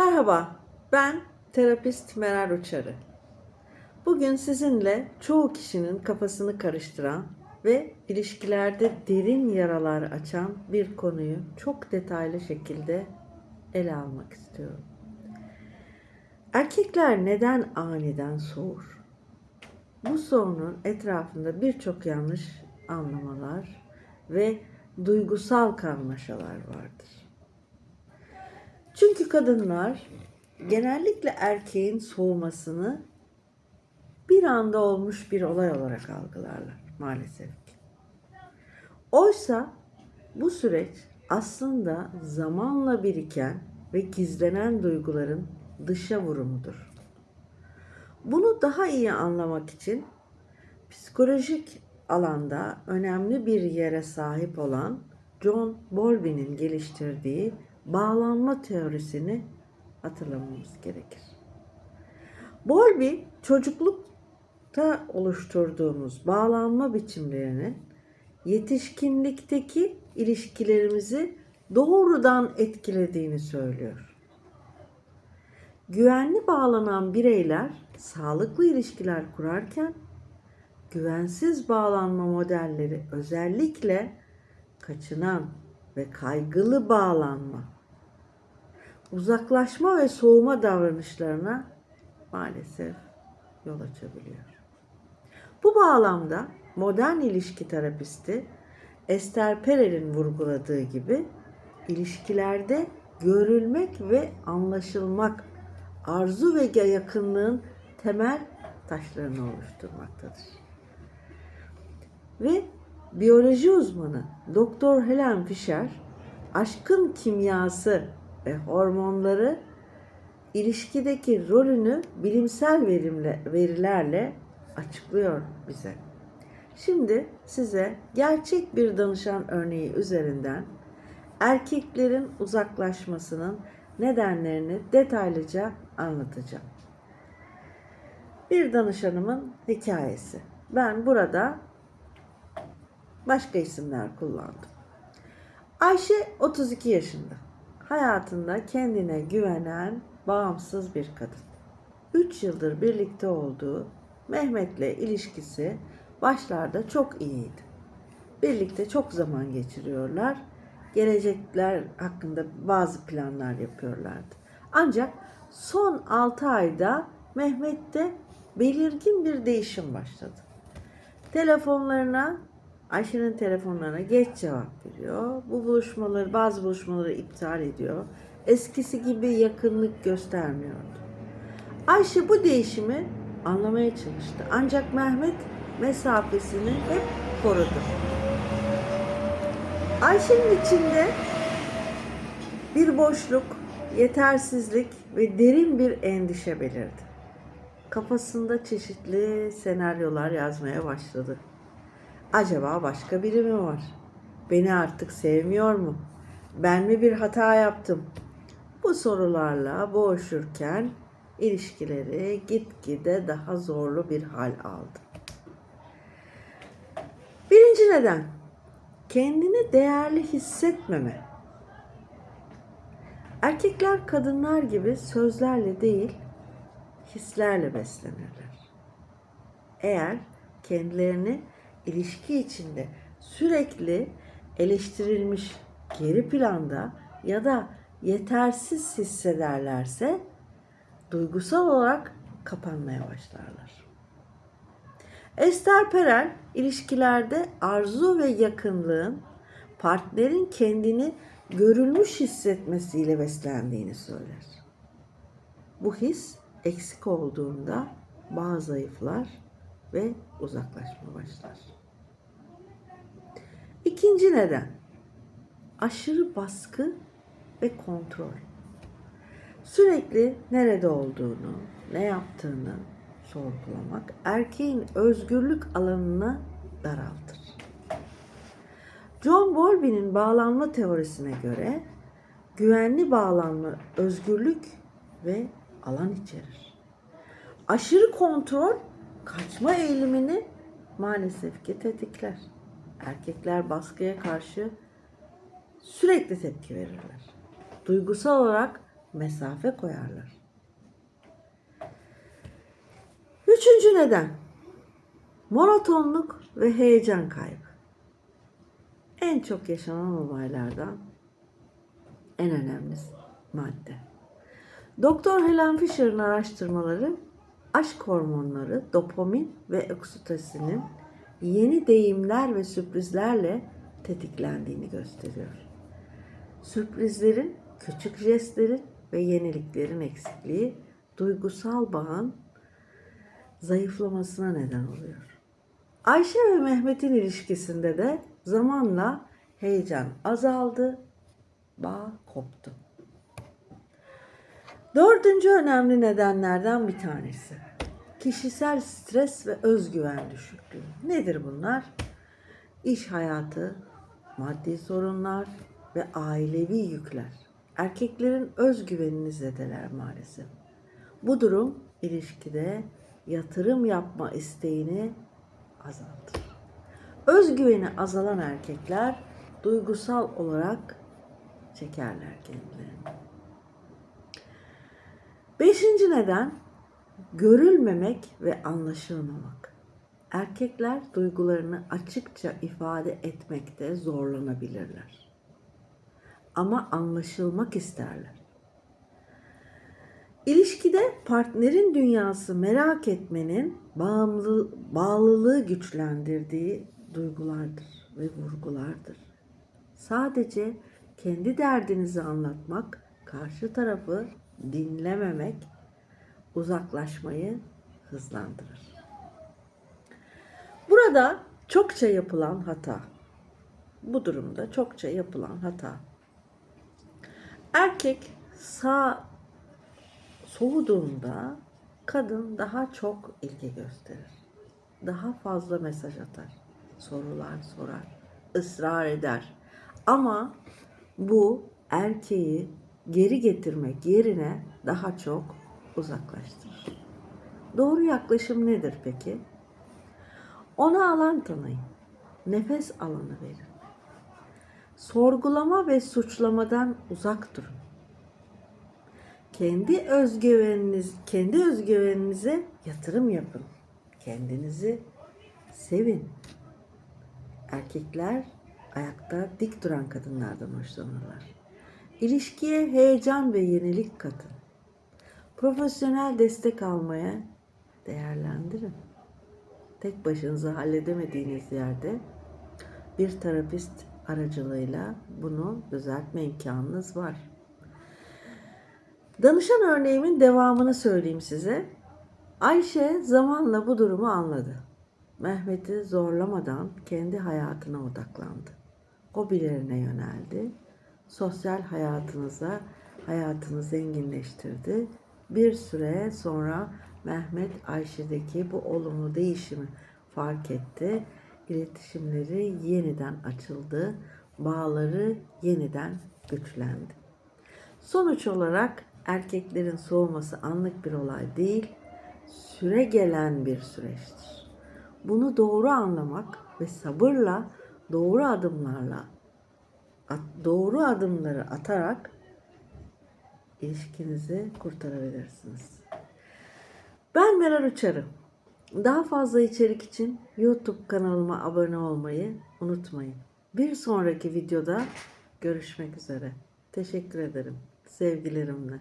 Merhaba, ben terapist Meral Uçarı. Bugün sizinle çoğu kişinin kafasını karıştıran ve ilişkilerde derin yaralar açan bir konuyu çok detaylı şekilde ele almak istiyorum. Erkekler neden aniden soğur? Bu sorunun etrafında birçok yanlış anlamalar ve duygusal karmaşalar vardır. Çünkü kadınlar genellikle erkeğin soğumasını bir anda olmuş bir olay olarak algılarlar maalesef ki. Oysa bu süreç aslında zamanla biriken ve gizlenen duyguların dışa vurumudur. Bunu daha iyi anlamak için psikolojik alanda önemli bir yere sahip olan John Bowlby'nin geliştirdiği bağlanma teorisini hatırlamamız gerekir. Bowlby çocuklukta oluşturduğumuz bağlanma biçimlerinin yetişkinlikteki ilişkilerimizi doğrudan etkilediğini söylüyor. Güvenli bağlanan bireyler sağlıklı ilişkiler kurarken güvensiz bağlanma modelleri özellikle kaçınan ve kaygılı bağlanma, uzaklaşma ve soğuma davranışlarına maalesef yol açabiliyor. Bu bağlamda modern ilişki terapisti Esther Perel'in vurguladığı gibi ilişkilerde görülmek ve anlaşılmak arzu ve yakınlığın temel taşlarını oluşturmaktadır. Ve biyoloji uzmanı Doktor Helen Fisher aşkın kimyası ve hormonları ilişkideki rolünü bilimsel verimle, verilerle açıklıyor bize. Şimdi size gerçek bir danışan örneği üzerinden erkeklerin uzaklaşmasının nedenlerini detaylıca anlatacağım. Bir danışanımın hikayesi. Ben burada başka isimler kullandım. Ayşe 32 yaşında. Hayatında kendine güvenen, bağımsız bir kadın. 3 yıldır birlikte olduğu Mehmet'le ilişkisi başlarda çok iyiydi. Birlikte çok zaman geçiriyorlar. Gelecekler hakkında bazı planlar yapıyorlardı. Ancak son 6 ayda Mehmet'te belirgin bir değişim başladı. Telefonlarına Ayşe'nin telefonlarına geç cevap veriyor. Bu buluşmaları, bazı buluşmaları iptal ediyor. Eskisi gibi yakınlık göstermiyordu. Ayşe bu değişimi anlamaya çalıştı. Ancak Mehmet mesafesini hep korudu. Ayşe'nin içinde bir boşluk, yetersizlik ve derin bir endişe belirdi. Kafasında çeşitli senaryolar yazmaya başladı. Acaba başka biri mi var? Beni artık sevmiyor mu? Ben mi bir hata yaptım? Bu sorularla boğuşurken ilişkileri gitgide daha zorlu bir hal aldı. Birinci neden kendini değerli hissetmeme. Erkekler kadınlar gibi sözlerle değil, hislerle beslenirler. Eğer kendilerini ilişki içinde sürekli eleştirilmiş geri planda ya da yetersiz hissederlerse duygusal olarak kapanmaya başlarlar. Esther Perel ilişkilerde arzu ve yakınlığın partnerin kendini görülmüş hissetmesiyle beslendiğini söyler. Bu his eksik olduğunda bağ zayıflar ve uzaklaşma başlar. İkinci neden aşırı baskı ve kontrol. Sürekli nerede olduğunu, ne yaptığını sorgulamak erkeğin özgürlük alanını daraltır. John Bowlby'nin bağlanma teorisine göre güvenli bağlanma özgürlük ve alan içerir. Aşırı kontrol kaçma eğilimini maalesef ki tetikler. Erkekler baskıya karşı sürekli tepki verirler. Duygusal olarak mesafe koyarlar. Üçüncü neden. Monotonluk ve heyecan kaybı. En çok yaşanan olaylardan en önemli madde. Doktor Helen Fisher'ın araştırmaları aşk hormonları, dopamin ve oksitosinin yeni deyimler ve sürprizlerle tetiklendiğini gösteriyor. Sürprizlerin, küçük jestlerin ve yeniliklerin eksikliği duygusal bağın zayıflamasına neden oluyor. Ayşe ve Mehmet'in ilişkisinde de zamanla heyecan azaldı, bağ koptu. Dördüncü önemli nedenlerden bir tanesi. Kişisel stres ve özgüven düşüklüğü. Nedir bunlar? İş hayatı, maddi sorunlar ve ailevi yükler. Erkeklerin özgüvenini zedeler maalesef. Bu durum ilişkide yatırım yapma isteğini azaltır. Özgüveni azalan erkekler duygusal olarak çekerler kendilerini. Beşinci neden görülmemek ve anlaşılmamak. Erkekler duygularını açıkça ifade etmekte zorlanabilirler. Ama anlaşılmak isterler. İlişkide partnerin dünyası merak etmenin bağımlı, bağlılığı güçlendirdiği duygulardır ve vurgulardır. Sadece kendi derdinizi anlatmak, karşı tarafı dinlememek uzaklaşmayı hızlandırır. Burada çokça yapılan hata. Bu durumda çokça yapılan hata. Erkek sağ soğuduğunda kadın daha çok ilgi gösterir. Daha fazla mesaj atar. Sorular sorar. ısrar eder. Ama bu erkeği geri getirmek yerine daha çok uzaklaştırır. Doğru yaklaşım nedir peki? Ona alan tanıyın. Nefes alanı verin. Sorgulama ve suçlamadan uzak durun. Kendi özgüveniniz, kendi özgüveninize yatırım yapın. Kendinizi sevin. Erkekler ayakta dik duran kadınlardan hoşlanırlar. İlişkiye heyecan ve yenilik katın. Profesyonel destek almaya değerlendirin. Tek başınıza halledemediğiniz yerde bir terapist aracılığıyla bunu düzeltme imkanınız var. Danışan örneğimin devamını söyleyeyim size. Ayşe zamanla bu durumu anladı. Mehmet'i zorlamadan kendi hayatına odaklandı. Hobilerine yöneldi. Sosyal hayatınıza hayatını zenginleştirdi. Bir süre sonra Mehmet Ayşe'deki bu olumlu değişimi fark etti. İletişimleri yeniden açıldı. Bağları yeniden güçlendi. Sonuç olarak erkeklerin soğuması anlık bir olay değil, süre gelen bir süreçtir. Bunu doğru anlamak ve sabırla, doğru adımlarla, at- doğru adımları atarak ilişkinizi kurtarabilirsiniz. Ben Meral Uçarı. Daha fazla içerik için YouTube kanalıma abone olmayı unutmayın. Bir sonraki videoda görüşmek üzere. Teşekkür ederim. Sevgilerimle.